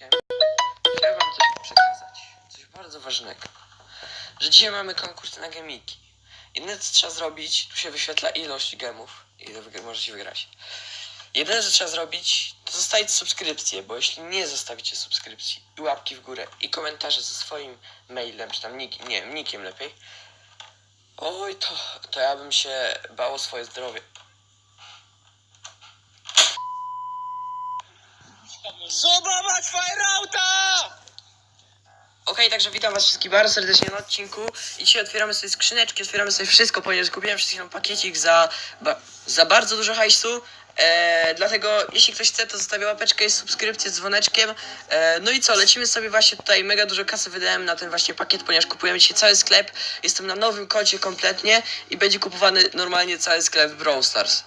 Tomkiem. Chciałem wam coś przekazać. Coś bardzo ważnego. Że dzisiaj mamy konkursy na gemiki. Jedyne co trzeba zrobić, tu się wyświetla ilość gemów, ile możecie wygrać. Jedyne co trzeba zrobić, to zostawić subskrypcję, bo jeśli nie zostawicie subskrypcji i łapki w górę i komentarze ze swoim mailem, czy tam nick, nie wiem, nickiem lepiej, oj to, to ja bym się bał o swoje zdrowie. Zobacz Fireouta! Okej, także witam was wszystkich bardzo serdecznie na odcinku i dzisiaj otwieramy sobie skrzyneczki, otwieramy sobie wszystko, ponieważ kupiłem wszystkim pakiecik za, ba, za bardzo dużo hajsu. E, dlatego jeśli ktoś chce, to zostawię łapeczkę i subskrypcję z dzwoneczkiem. E, no i co, lecimy sobie właśnie tutaj, mega dużo kasy wydałem na ten właśnie pakiet, ponieważ kupujemy dzisiaj cały sklep. Jestem na nowym koncie kompletnie i będzie kupowany normalnie cały sklep Brawl Stars.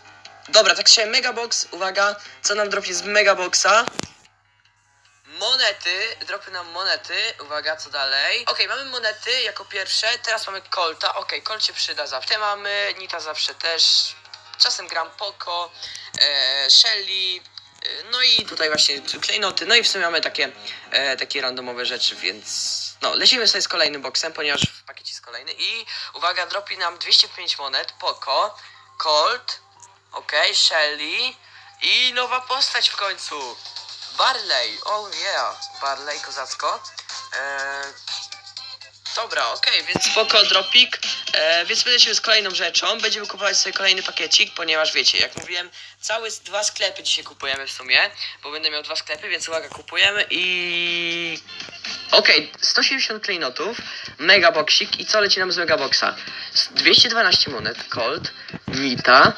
Dobra, tak się Megabox, uwaga, co nam dropnie z Megaboxa? Monety, dropy nam monety. Uwaga, co dalej? Okej, mamy monety jako pierwsze. Teraz mamy Colta. Okej, Colt się przyda zawsze. Mamy Nita zawsze też. Czasem gram Poco, e, Shelly. e, No i tutaj właśnie klejnoty. No i w sumie mamy takie, e, takie randomowe rzeczy, więc no, lecimy sobie z kolejnym boksem, ponieważ w pakiecie jest kolejny. I uwaga, dropi nam 205 monet. Poco, Colt, okej, Shelly i nowa postać w końcu. Barley, oh yeah, Barley, kozacko. Eee, dobra, okej, więc spoko, dropik. Eee, więc lecimy z kolejną rzeczą. Będziemy kupować sobie kolejny pakiecik, ponieważ wiecie, jak mówiłem, całe dwa sklepy dzisiaj kupujemy w sumie, bo będę miał dwa sklepy, więc uwaga, kupujemy i... Okej, 170 klejnotów, megaboxik i co leci nam z megaboxa? S- 212 monet, Colt, Nita,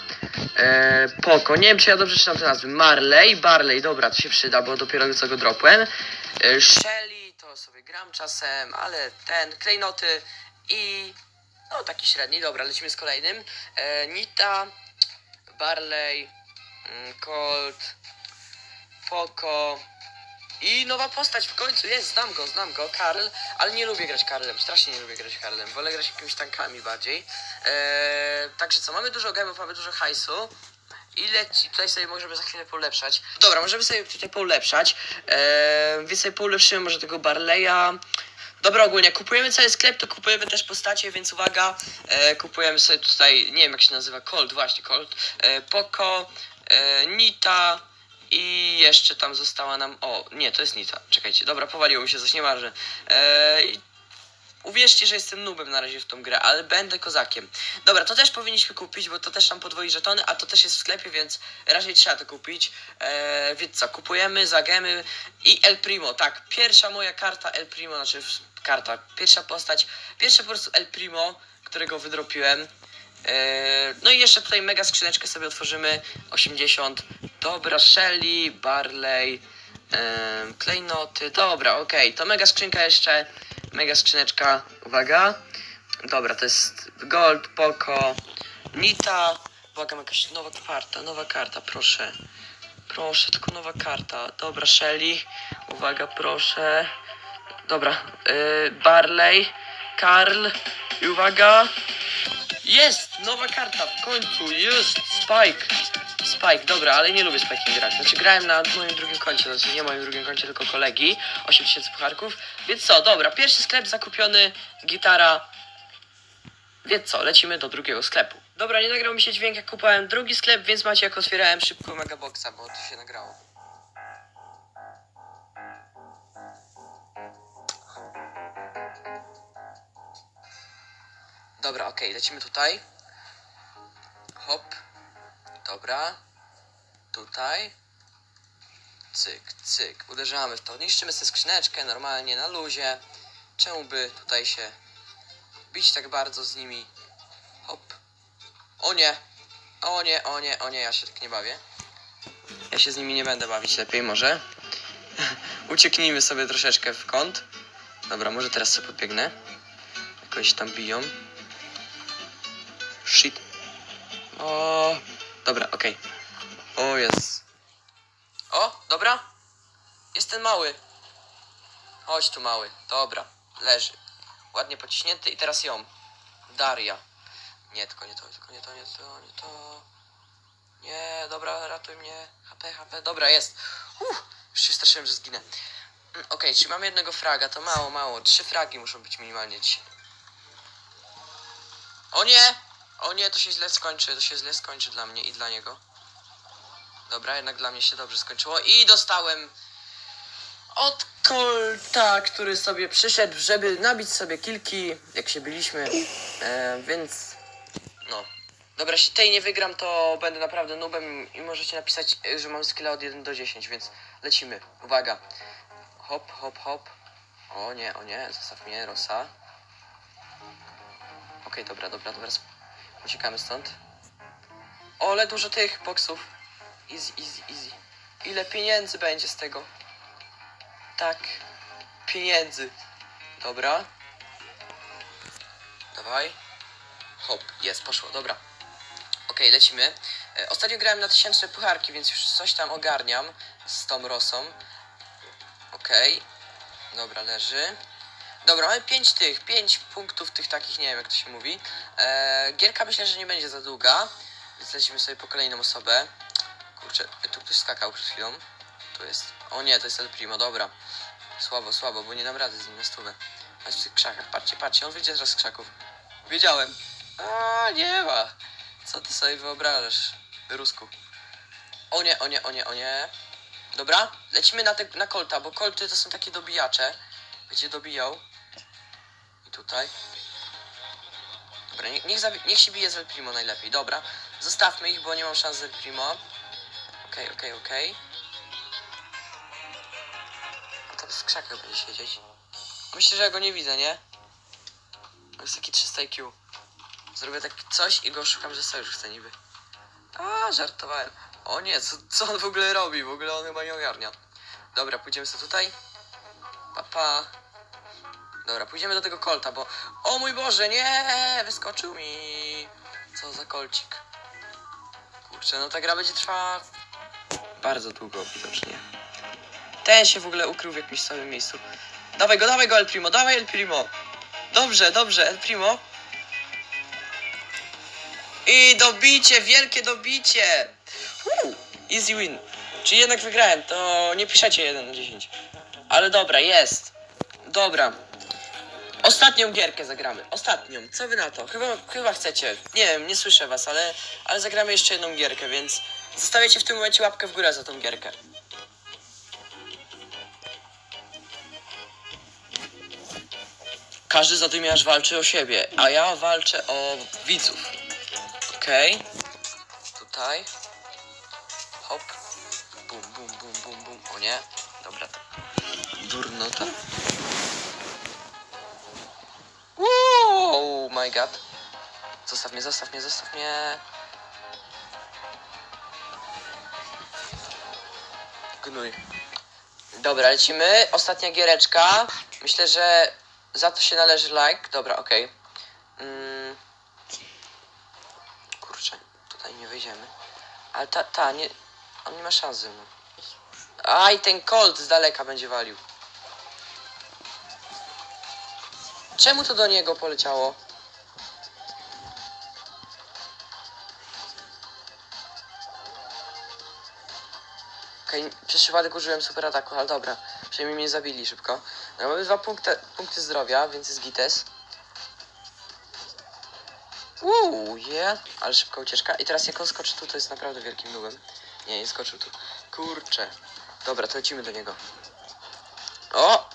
e, Poco, nie wiem czy ja dobrze czytam te nazwy, Marley, Barley, dobra, to się przyda, bo dopiero co go dropłem, e, Shelly, to sobie gram czasem, ale ten, klejnoty i no taki średni, dobra, lecimy z kolejnym, e, Nita, Barley, mm, Colt, Poco, i nowa postać w końcu jest, znam go, znam go, Karl, ale nie lubię grać Karlem, strasznie nie lubię grać Karlem, wolę grać jakimiś tankami bardziej. Eee, także co, mamy dużo gemów, mamy dużo hajsu. I leci, tutaj sobie możemy za chwilę polepszać. Dobra, możemy sobie tutaj polepszać. Eee, więc sobie polepszymy może tego Barleya. Dobra, ogólnie kupujemy cały sklep, to kupujemy też postacie, więc uwaga, e, kupujemy sobie tutaj, nie wiem jak się nazywa, Colt, właśnie Colt, e, Poco, e, Nita i jeszcze tam została nam, o, nie, to jest Nita, czekajcie, dobra, powaliło mi się, coś nie marzę. E, i uwierzcie, że jestem nubem na razie w tą grę, ale będę kozakiem. Dobra, to też powinniśmy kupić, bo to też nam podwoi żetony, a to też jest w sklepie, więc raczej trzeba to kupić. E, więc co, kupujemy za gemy i El Primo, tak, pierwsza moja karta El Primo, znaczy karta, pierwsza postać, pierwsze po prostu El Primo, którego wydropiłem. Eee, No i jeszcze tutaj mega skrzyneczkę sobie otworzymy. 80. Dobra, Shelly, Barley, em, klejnoty. Dobra, okej. To mega skrzynka jeszcze. Mega skrzyneczka. Uwaga. Dobra, to jest Gold, Poco, Nita. Uwaga, jakaś nowa karta, nowa karta, proszę. Proszę, tylko nowa karta. Dobra, Shelly. Uwaga, proszę. Dobra, yy, Barley, Karl. I uwaga. Jest! Nowa karta, w końcu, jest! Spike! Spike, dobra, ale nie lubię Spike grać. Znaczy grałem na moim drugim koncie, znaczy nie moim drugim koncie, tylko kolegi. 8000 pucharków. Więc co, dobra, pierwszy sklep zakupiony, gitara. Więc co, lecimy do drugiego sklepu. Dobra, nie nagrał mi się dźwięk jak kupowałem drugi sklep, więc macie jak otwierałem szybko Megaboxa, bo to się nagrało. Dobra, okej, lecimy tutaj. Hop. Dobra. Tutaj. Cyk, cyk. Uderzamy w to. Niszczymy sobie skrzyneczkę normalnie, na luzie. Czemu by tutaj się bić tak bardzo z nimi? Hop. O nie. O nie, o nie, o nie, ja się tak nie bawię. Ja się z nimi nie będę bawić lepiej może. Ucieknijmy sobie troszeczkę w kąt. Dobra, może teraz sobie podbiegnę. Jakoś tam biją. Shit. O, dobra, okej. O, jest. O, dobra. Jest ten mały. Chodź tu, mały. Dobra, leży. Ładnie pociśnięty i teraz ją. Daria. Nie, tylko nie to, tylko nie to, nie to, nie to. Nie, dobra, ratuj mnie. HP, HP. Dobra, jest. Uff, już się straszyłem, że zginę. Mm, Okej, czyli mamy jednego fraga, to mało, mało. Trzy fragi muszą być minimalnie dzisiaj. O nie! O nie, to się źle skończy, to się źle skończy dla mnie i dla niego. Dobra, jednak dla mnie się dobrze skończyło i dostałem od Colta, który sobie przyszedł, żeby nabić sobie kilki, jak się byliśmy, e, więc no. Dobra, jeśli tej nie wygram, to będę naprawdę nubem i możecie napisać, że mam skilla od 1 do 10, więc lecimy. Uwaga. Hop, hop, hop. O nie, o nie, zostaw mnie, Rosa. Okej, dobra, dobra, dobra. Uciekamy stąd. O, ale dużo tych boksów. Easy, easy, easy. Ile pieniędzy będzie z tego? Tak. Pieniędzy. Dobra. Dawaj. Hop, jest, poszło, dobra. Okej, lecimy. E, Ostatnio grałem na tysięczne pucharki, więc już coś tam ogarniam z tą Rosą. Okej. Dobra, leży. Dobra, mamy 5 tych, 5 punktów tych takich, nie wiem jak to się mówi. E, gierka myślę, że nie będzie za długa, więc lecimy sobie po kolejną osobę. Kurczę, tu ktoś skakał przed chwilą. Tu jest. O nie, to jest El Primo, dobra. Słabo, słabo, bo nie dam rady z nim na stówę. A jest w tych krzakach, patrzcie, patrzcie, on wyjdzie teraz z krzaków. Wiedziałem. A nie ma. Co ty sobie wyobrażasz, Rusku? O nie, o nie, o nie, o nie. Dobra, lecimy na, te, na bo kolty to są takie dobijacze. Będzie dobijał. Tutaj. Dobra, niech, niech, niech się bije z El Primo najlepiej. Dobra, zostawmy ich, bo nie mam szans z El Primo. Okej, okej, okej. A tam w krzakach będzie siedzieć. Myślę, że ja go nie widzę, nie? To jest taki 300 IQ. Zrobię tak coś i go szukam, że sojusz chce niby. A, żartowałem. O nie, co, co on w ogóle robi? W ogóle on chyba nie ogarnia. Dobra, pójdziemy sobie tutaj. Papa. Pa. Dobra, pójdziemy do tego kolta, bo... O mój Boże, nie! Wyskoczył mi! Co za kolcik. Kurczę, no ta gra będzie trwała... Bardzo długo, widocznie. Ten się w ogóle ukrył w jakimś samym miejscu. Dawaj go, dawaj go, El Primo, dawaj El Primo! Dobrze, dobrze, El Primo. I dobicie, wielkie dobicie! Easy win. Czyli jednak wygrałem, to nie piszecie 1 na 10. Ale dobra, jest. Dobra. Ostatnią gierkę zagramy. Ostatnią. Co wy na to? Chyba, chyba chcecie. Nie wiem, nie słyszę was, ale, ale zagramy jeszcze jedną gierkę, więc zostawiacie w tym momencie łapkę w górę za tą gierkę. Każdy zadymiarz walczy o siebie, a ja walczę o widzów. Okej. Tutaj. Hop. Bum, bum, bum, bum, bum. O nie. Dobra. Durnota. Wow, my god. Zostaw mnie, zostaw mnie, zostaw mnie. Gnój. Dobra, lecimy. Ostatnia giereczka. Myślę, że za to się należy like. Dobra, okej. Mm. Kurczę, tutaj nie wejdziemy. Ale ta, ta, nie... On nie ma szans ze mną. Aj, ten Colt z daleka będzie walił. Czemu to do niego poleciało? Okej, przez przypadek użyłem super ataku, ale dobra. Przynajmniej mnie zabili szybko. No, mamy dwa punkty, punkty zdrowia, więc jest gites. Uuu, yeah. Ale szybka ucieczka. I teraz jak on skoczy tu, to jest naprawdę wielkim nubem. Nie, nie skoczył tu. Kurczę. Dobra, to lecimy do niego. O!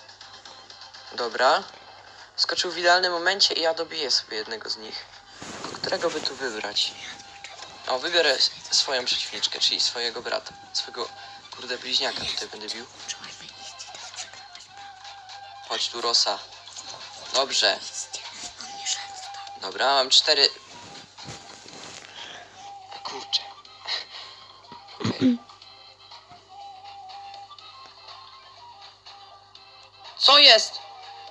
Dobra. Skoczył w idealnym momencie i ja dobiję sobie jednego z nich. Którego by tu wybrać? O, wybiorę swoją przeciwniczkę, czyli swojego brata. Swojego, kurde, bliźniaka tutaj będę bił. Chodź tu, Rosa. Dobrze. Dobra, mam cztery... Kurczę. Okej. Co jest?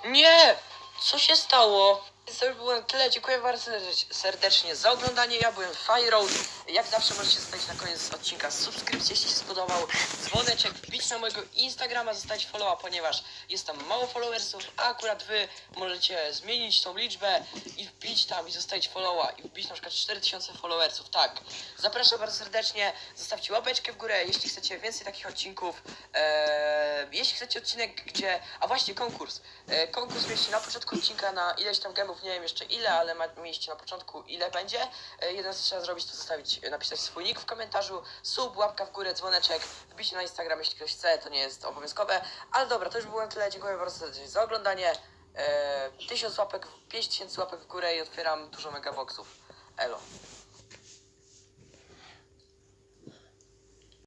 Nie! Co się stało? To już było tyle. Dziękuję bardzo serdecz- serdecznie za oglądanie. Ja byłem Fireroad. Jak zawsze możecie zostawić na koniec odcinka subskrypcję, jeśli się spodobał. Dzwoneczek, wbić na mojego Instagrama, zostawić followa, ponieważ jest tam mało followersów, a akurat wy możecie zmienić tą liczbę i wbić tam i zostawić followa i wbić na przykład 4000 followersów. Tak. Zapraszam bardzo serdecznie. Zostawcie łapeczkę w górę, jeśli chcecie więcej takich odcinków. Eee, jeśli chcecie odcinek, gdzie. A właśnie konkurs. E, konkurs mieliście na początku odcinka na ileś tam gemów, nie wiem jeszcze ile, ale ma, mieliście na początku ile będzie. E, jeden co trzeba zrobić, to zostawić, e, napisać swój nick w komentarzu, sub, łapka w górę, dzwoneczek, wbicie na Instagram, jeśli ktoś chce, to nie jest obowiązkowe. Ale dobra, to już było na tyle. Dziękuję bardzo za oglądanie. E, 1000 łapek, 5000 łapek w górę i otwieram dużo megaboxów. Elo.